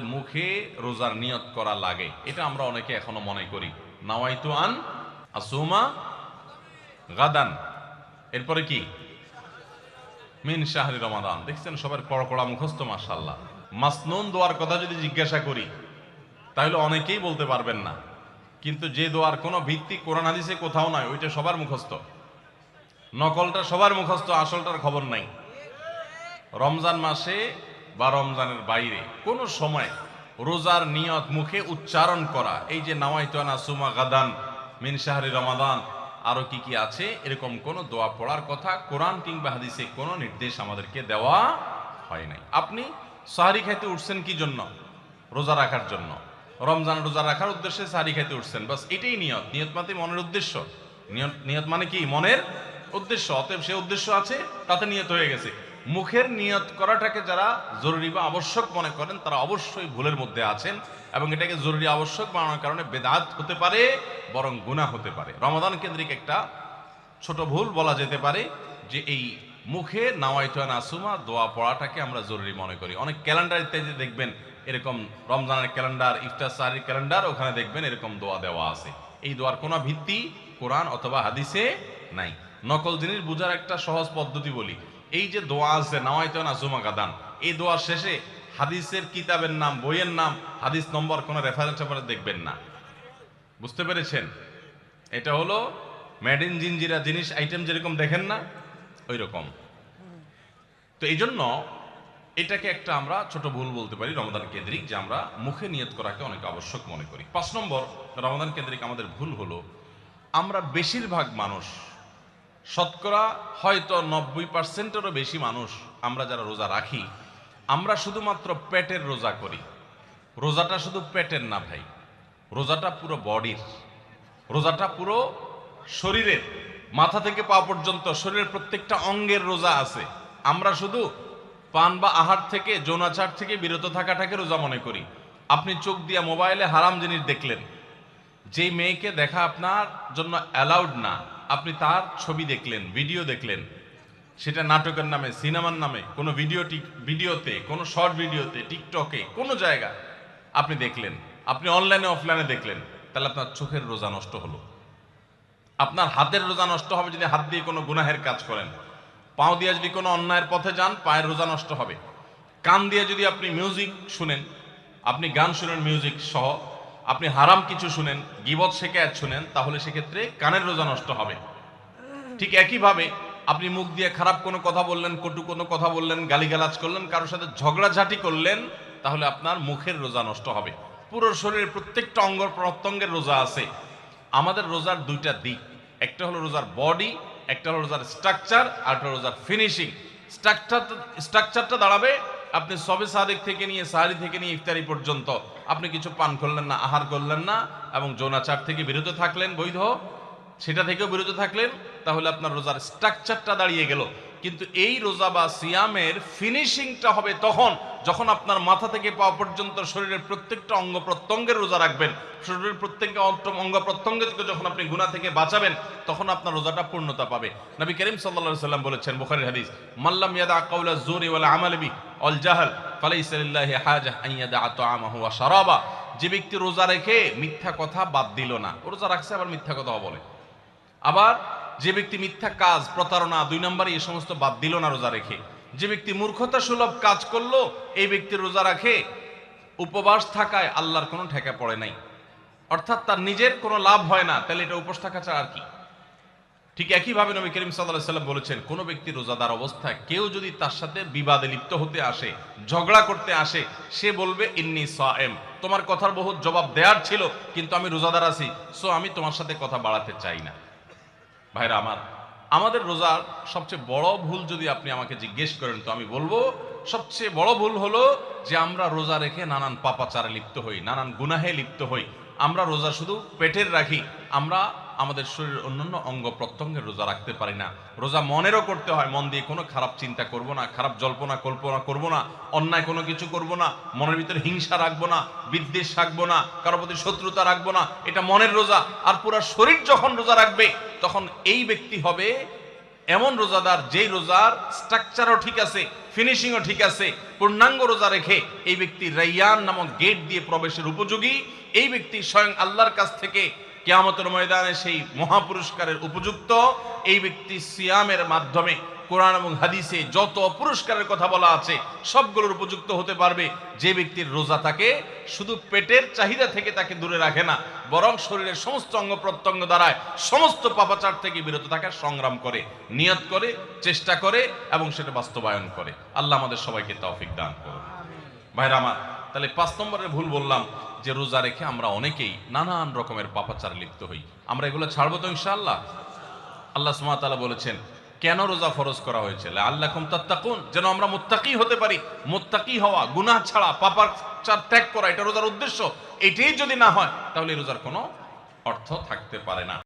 মুখে রোজার নিয়ত করা লাগে। এটা আমরা অনেকে এখনও মনে করি। নাওয়াইতু আন আসুমা গাদান। এরপরে কি? মিন শাহরি রমাদান। দেখছেন সবার কড়া কড়া মুখস্থ মাশাল্লাহ মাসনুন দোয়ার কথা যদি জিজ্ঞাসা করি, তাহলে অনেকেই বলতে পারবেন না। কিন্তু যে দোয়ার কোনো ভিত্তি কোরআন হাদিসে কোথাও নয় ওইটা সবার মুখস্থ। নকলটা সবার মুখস্থ, আসলটার খবর নাই। রমজান মাসে বা রমজানের বাইরে। কোনো সময় রোজার নিয়ত মুখে উচ্চারণ করা, এই যে নাওয়াইতানা সুমা গাদান মিন শাহরি রমাদান, আরও কি কি আছে? এরকম কোন দোয়া পড়ার কথা কোরআন কিংবা হাদিসে কোনো নির্দেশ আমাদেরকে দেওয়া হয় নাই। আপনি সাহারি খাইতে উঠছেন কি জন্য? রোজা রাখার জন্য। রমজান রোজা রাখার উদ্দেশ্যে সাহারি খাইতে উঠছেন। বাস এটাই নিয়ত। নিয়ত মানে মনের উদ্দেশ্য। নিয়ত নিয়ত মানে কি? মনের উদ্দেশ্য। অতএব সে উদ্দেশ্য আছে, তাতে নিয়ত হয়ে গেছে। মুখের নিয়ত করাটাকে যারা জরুরি বা আবশ্যক মনে করেন, তারা অবশ্যই ভুলের মধ্যে আছেন এবং এটাকে জরুরি আবশ্যক বানানোর কারণে বেদাত হতে পারে, বরং গুনাহ হতে পারে। রমাদান কেন্দ্রিক একটা ছোট ভুল বলা যেতে পারে যে এই মুখে নাওয়াইতান আসুমা দোয়া পড়াটাকে আমরা জরুরি মনে করি। অনেক ক্যালেন্ডার ইত্যাদি দেখবেন, এরকম রমজানের ক্যালেন্ডার, ইফতার ক্যালেন্ডার, ওখানে দেখবেন এরকম দোয়া দেওয়া আছে। এই দোয়ার কোনো ভিত্তি কোরআন অথবা হাদিসে নাই। নকল জিনিস বোঝার একটা সহজ পদ্ধতি বলি। এই যে দোয়া আছে নাওয়াইতান আসুমা গাদান এই দোয়ার শেষে হাদিসের কিতাবের নাম, বইয়ের নাম, হাদিস নম্বর কোনো রেফারেন্স রেফারেন্স দেখবেন না। বুঝতে পেরেছেন? এটা হলো মেড ইন জিনজিরা জিনিস আইটেম যেরকম দেখেন না ওই রকম তো এই জন্য এটাকে একটা আমরা ছোট ভুল বলতে পারি রমাদান কেন্দ্রিক, যে আমরা মুখে নিয়ত করাকে অনেক আবশ্যক মনে করি। পাঁচ নম্বর রমাদান কেন্দ্রিক আমাদের ভুল হলো, আমরা বেশিরভাগ মানুষ শতকরা হয়তো নব্বই পার্সেন্টেরও বেশি মানুষ আমরা যারা রোজা রাখি, আমরা শুধুমাত্র পেটের রোজা করি। রোজাটা শুধু পেটের না ভাই, রোজাটা পুরো বডির, রোজাটা পুরো শরীরের, মাথা থেকে পা পর্যন্ত শরীরের প্রত্যেকটা অঙ্গের রোজা আছে। আমরা শুধু পান বা আহার থেকে, যৌনাচার থেকে বিরত থাকাটাকে রোজা মনে করি। আপনি চোখ দিয়ে মোবাইলে হারাম জিনিস দেখলেন, যেই মেয়েকে দেখা আপনার জন্য অ্যালাউড না আপনি তার ছবি দেখলেন ভিডিও দেখলেন, সেটা নাটকের নামে, সিনেমার নামে, কোনো ভিডিও ভিডিওতে কোনো শর্ট ভিডিওতে টিকটকে কোনো জায়গা আপনি দেখলেন, আপনি অনলাইনে অফলাইনে দেখলেন, তাহলে আপনার চোখের রোজা নষ্ট হলো। আপনার হাতের রোজা নষ্ট হবে যদি হাত দিয়ে কোনো গুনাহের কাজ করেন। পাও দিয়ে যদি কোনো অন্যায়ের পথে যান, পায়ের রোজা নষ্ট হবে। কান দিয়ে যদি আপনি মিউজিক শুনেন, আপনি গান শুনেন মিউজিক সহ আপনি হারাম কিছু শুনেন, গিবত শেখায়াত শুনেন, তাহলে সেক্ষেত্রে কানের রোজা নষ্ট হবে। ঠিক একইভাবে আপনি মুখ দিয়ে খারাপ কোনো কথা বললেন, কটু কোনো কথা বললেন, গালিগালাজ করলেন, কারোর সাথে ঝগড়াঝাটি করলেন, তাহলে আপনার মুখের রোজা নষ্ট হবে। পুরো শরীরের প্রত্যেকটা অঙ্গ প্রত্যঙ্গের রোজা আছে। আমাদের রোজার দুইটা দিক। একটা হলো রোজার বডি, একটা হলো রোজার স্ট্রাকচার, আর একটা রোজার ফিনিশিং। স্ট্রাকচার স্ট্রাকচারটা দাঁড়াবে আপনি সবে সাদিক থেকে নিয়ে, সাহারি থেকে নিয়ে ইফতারি পর্যন্ত আপনি কিছু পান করলেন না, আহার করলেন না এবং যৌনাচার থেকে বিরত থাকলেন, বৈধ। সেটা থেকেও বিরত থাকলেন, তাহলে আপনার রোজার স্ট্রাকচারটা দাঁড়িয়ে গেল। কিন্তু এই রোজা বা সিয়ামের ফিনিশিংটা হবে তখন, যখন আপনার মাথা থেকে পাওয়া পর্যন্ত শরীরের প্রত্যেকটা অঙ্গ প্রত্যঙ্গের রোজা রাখবেন। শরীরের প্রত্যেকটা অঙ্গ প্রত্যঙ্গে থেকে যখন আপনি গুণা থেকে বাঁচাবেন, তখন আপনার রোজাটা পূর্ণতা পাবে। নবী করিম সাল্লা সাল্লাম বলেছেন, বুখারীর হাদিস মাল্লাম ইয়াদা আকাউলা জোর ওয়ালা আমাল বি অল জাহাল, ফালাইসা লিল্লাহি হাজা আন ইয়াদা তাআমাহু ওয়া শারাবা। যে ব্যক্তি রোজা রেখে মিথ্যা কথা বাদ দিল না রোজা রাখছে, আবার মিথ্যা কথা বলে। আবার যে ব্যক্তি মিথ্যা কাজ, প্রতারণা, দুই নম্বরে এই সমস্ত বাদ দিল না রোজা রেখে। যে ব্যক্তি মূর্খতা সুলভ কাজ করল, এই ব্যক্তি রোজা রাখে, উপবাস থাকায় আল্লাহর কোনো ঠেকা পড়ে নাই। অর্থাৎ তার নিজের কোনো লাভ হয় না, তাহলে এটা উপোস থাকা ছাড়া আর কি? ঠিক একইভাবে নবী করিম সাল্লাহ সাল্লাম বলেছেন, কোন ব্যক্তি রোজাদার অবস্থায় কেউ যদি তার সাথে বিবাদে লিপ্ত হতে আসে, ঝগড়া করতে আসে, সে বলবে, ইন্নি সাএম তোমার কথার বহুত জবাব দেয়ার ছিল, কিন্তু আমি রোজাদার আছি, সো আমি তোমার সাথে কথা বাড়াতে চাই না। ভাইরা, আমার, আমাদের রোজার সবচেয়ে বড় ভুল যদি আপনি আমাকে জিজ্ঞেস করেন, তো আমি বলব, সবচেয়ে বড় ভুল হলো যে আমরা রোজা রেখে নানান পাপাচারে লিপ্ত হই, নানান গুনাহে লিপ্ত হই। আমরা রোজা শুধু পেটের রাখি, আমরা আমাদের শরীরের অন্যান্য অঙ্গ প্রত্যঙ্গের রোজা রাখতে পারি না। রোজা মনেরও করতে হয়, মন দিয়ে কোনো খারাপ চিন্তা করব না, খারাপ জল্পনা কল্পনা করব না, অন্যায় কোনো কিছু করব না, মনের ভিতরে হিংসা রাখব না, বিদ্বেষ রাখব না, কারোর প্রতি শত্রুতা রাখব না, এটা মনের রোজা। আর পুরো শরীর যখন রোজা রাখবে, তখন এই ব্যক্তি হবে এমন রোজাদার যেই রোজার স্ট্রাকচারও ঠিক আছে, ফিনিশিংও ঠিক আছে, পূর্ণাঙ্গ রোজা রেখে এই ব্যক্তি রাইয়ান নামক গেট দিয়ে প্রবেশের উপযোগী। এই ব্যক্তি স্বয়ং আল্লাহর কাছ থেকে কেয়ামতের ময়দানে সেই মহাপুরস্কারের উপযুক্ত এই ব্যক্তি সিয়ামের মাধ্যমে কোরআন এবং হাদিসে যত পুরস্কারের কথা বলা আছে, সবগুলোর উপযুক্ত হতে পারবে। যে ব্যক্তির রোজা তাকে শুধু পেটের চাহিদা থেকে তাকে দূরে রাখে না, বরং শরীরের সমস্ত অঙ্গ প্রত্যঙ্গ দ্বারায় সমস্ত পাপাচার থেকে বিরত থাকার সংগ্রাম করে, নিয়ত করে, চেষ্টা করে এবং সেটা বাস্তবায়ন করে। আল্লাহ আমাদের সবাইকে তৌফিক দান করুন। ভাইরা আমার তাহলে পাঁচ নম্বরের ভুল বললাম যে রোজা রেখে আমরা অনেকেই নানান রকমের পাপাচার লিপ্ত হই। আমরা এগুলো ছাড়বো তো ইনশাআল্লাহ? আল্লাহ সুমাতালা বলেছেন, কেন রোজা ফরজ করা হয়েছে? আল্লাহ তাত্তাকুন, যেন আমরা মুত্তাকি হতে পারি। মুত্তাকি হওয়া, গুনাহ ছাড়া পাপাচার ত্যাগ করা, এটা রোজার উদ্দেশ্য। এটাই যদি না হয়, তাহলে রোজার কোনো অর্থ থাকতে পারে না।